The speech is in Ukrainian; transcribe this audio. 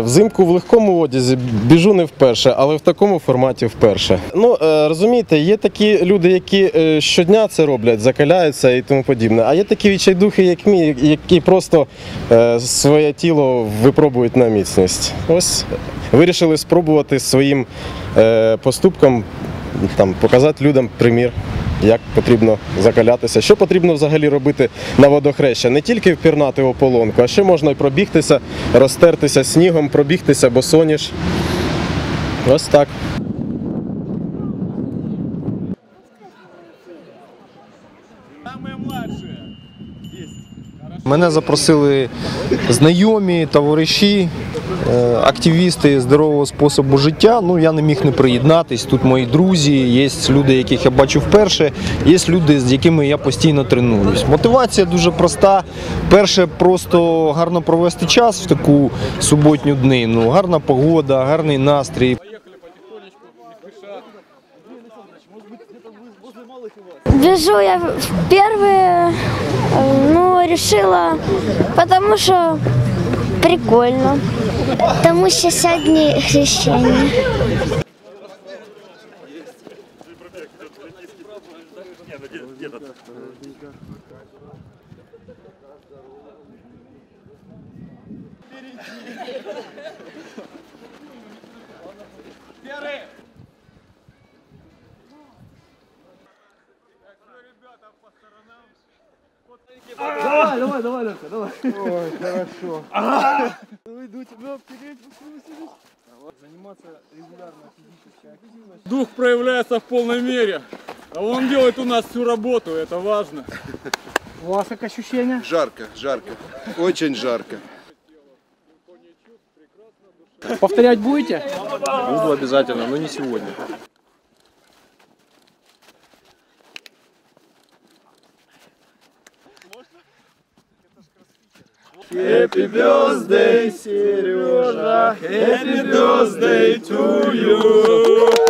Взимку в легкому одязі біжу не вперше, але в такому форматі вперше. Ну е, розумієте, є такі люди, які е, щодня це роблять, закаляються і тому подібне. А є такі відчайдухи, як мій, які просто е, своє тіло випробують на міцність. Ось вирішили спробувати своїм поступком там показати людям примір. Як потрібно закалятися, що потрібно взагалі робити на водохреща? Не тільки впірнати ополонку, а ще можна й пробігтися, розтертися снігом, пробігтися босоніж. Ось так. Мене запросили знайомі, товариші, активісти здорового способу життя. Ну я не міг не приєднатись. Тут мої друзі, є люди, яких я бачу вперше, є люди, з якими я постійно тренуюсь. Мотивація дуже проста. Перше, просто гарно провести час в таку суботню днину. Гарна погода, гарний настрій. Бежу я в первые, э, ну, решила, потому что прикольно. Тому що сьогодні хрещення. Дух проявляется в полной мере. А он делает у нас всю работу, это важно. У вас как ощущение? Жарко, жарко. Очень жарко. Повторять будете? Буду обязательно, но не сегодня. Happy birthday, Сережа! Happy birthday to you!